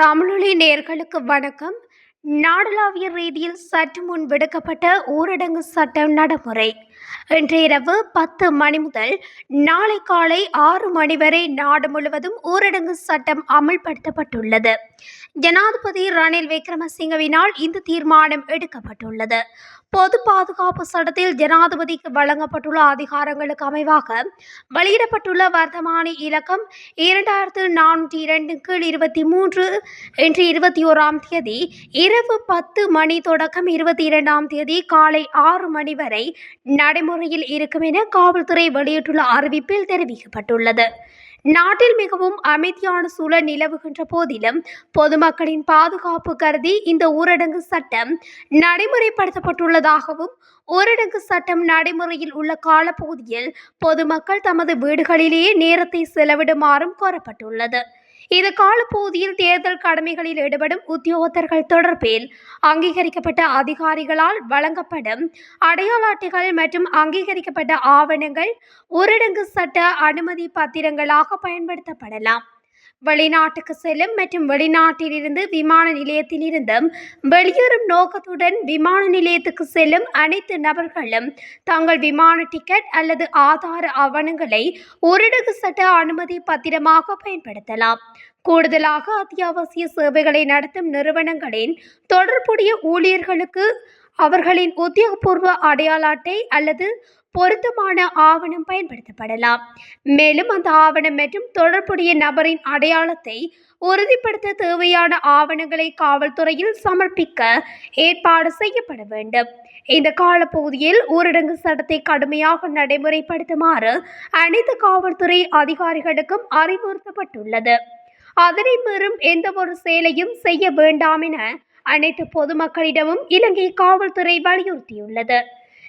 தமிழொலி நேர்களுக்கு வணக்கம். நாடளாவிய ரீதியில் சற்று முன் விடுக்கப்பட்ட ஊரடங்கு சட்டம் நடைமுறை. இன்று இரவு பத்து மணி முதல் நாளை காலை ஆறு மணி வரை நாடு முழுவதும் ஊரடங்கு சட்டம் அமல்படுத்தப்பட்டுள்ளது. ஜனாதிபதி ரணில் விக்ரமசிங்கவினால் இந்த தீர்மானம் எடுக்கப்பட்டுள்ளது. பொது பாதுகாப்பு சட்டத்தில் ஜனாதிபதிக்கு வழங்கப்பட்டுள்ள அதிகாரங்களுக்கு அமைவாக வெளியிடப்பட்டுள்ள வர்த்தமானி இலக்கம் இரண்டாயிரத்து நானூற்றி இரண்டு கீழ் இருபத்தி மூன்று இன்று இருபத்தி ஓராம் தேதி இரவு பத்து மணி தொடக்கம் இருபத்தி இரண்டாம் தேதி காலை ஆறு மணி வரை நடைமுறையில் இருக்கும் என காவல்துறை வெளியிட்டுள்ள அறிவிப்பில் தெரிவிக்கப்பட்டுள்ளது. நாட்டில் மிகவும் அமைதியான சூழல் நிலவுகின்ற போதிலும் பொதுமக்களின் பாதுகாப்பு கருதி இந்த ஊரடங்கு சட்டம் நடைமுறைப்படுத்தப்பட்டுள்ளதாகவும் ஊரடங்கு சட்டம் நடைமுறையில் உள்ள காலப்பகுதியில் பொதுமக்கள் தமது வீடுகளிலேயே நேரத்தை செலவிடுமாறும் கோரப்பட்டுள்ளது. இது காலப்பகுதியில் தேர்தல் கடமைகளில் ஈடுபடும் உத்தியோகத்தர்கள் தொடர்பில் அங்கீகரிக்கப்பட்ட அதிகாரிகளால் வழங்கப்படும் அடையாள அட்டைகள் மற்றும் அங்கீகரிக்கப்பட்ட ஆவணங்கள் ஊரடங்கு சட்ட அனுமதி பத்திரங்களாக பயன்படுத்தப்படலாம். வெளிநாட்டுக்கு செல்லும் மற்றும் வெளிநாட்டிலிருந்து விமான நிலையத்திலிருந்தும் வெளியேறும் நோக்கத்துடன் விமான நிலையத்துக்கு செல்லும் அனைத்து நபர்களும் தங்கள் விமான டிக்கெட் அல்லது ஆதார ஆவணங்களை ஊரடங்கு சட்ட அனுமதி பத்திரமாக பயன்படுத்தலாம். கூடுதலாக அத்தியாவசிய சேவைகளை நடத்தும் நிறுவனங்களின் தொடர்புடைய ஊழியர்களுக்கு அவர்களின் உத்தியோகபூர்வ அடையாள அட்டை அல்லது பொருத்தமான ஆவணம் பயன்படுத்தப்படலாம். மேலும் அந்த ஆவணம் மற்றும் தொடர்புடைய நபரின் அடையாளத்தை உறுதிப்படுத்த தேவையான ஆவணங்களை காவல்துறையில் சமர்ப்பிக்க ஏற்பாடு செய்யப்பட வேண்டும். இந்த காலப்பகுதியில் ஊரடங்கு சட்டத்தை கடுமையாக நடைமுறைப்படுத்துமாறு அனைத்து காவல்துறை அதிகாரிகளுக்கும் அறிவுறுத்தப்பட்டுள்ளது. அதனை மீறும் எந்த ஒரு செயலையும் செய்ய வேண்டாம் என அனைத்து பொதுமக்களிடமும் இலங்கை காவல்துறை வலியுறுத்தியுள்ளது.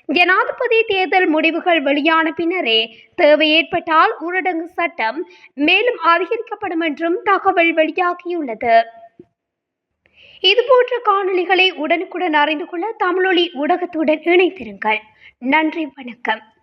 ஜனாதிபதி தேர்தல் முடிவுகள் வெளியான பின்னரே தேவை ஏற்பட்டால் ஊரடங்கு சட்டம் மேலும் அதிகரிக்கப்படும் என்றும் தகவல் வெளியாகியுள்ளது. இதுபோன்ற காணொளிகளை உடனுக்குடன் அறிந்து கொள்ள தமிழொலி ஊடகத்துடன் இணைத்திருங்கள் நன்றி வணக்கம்.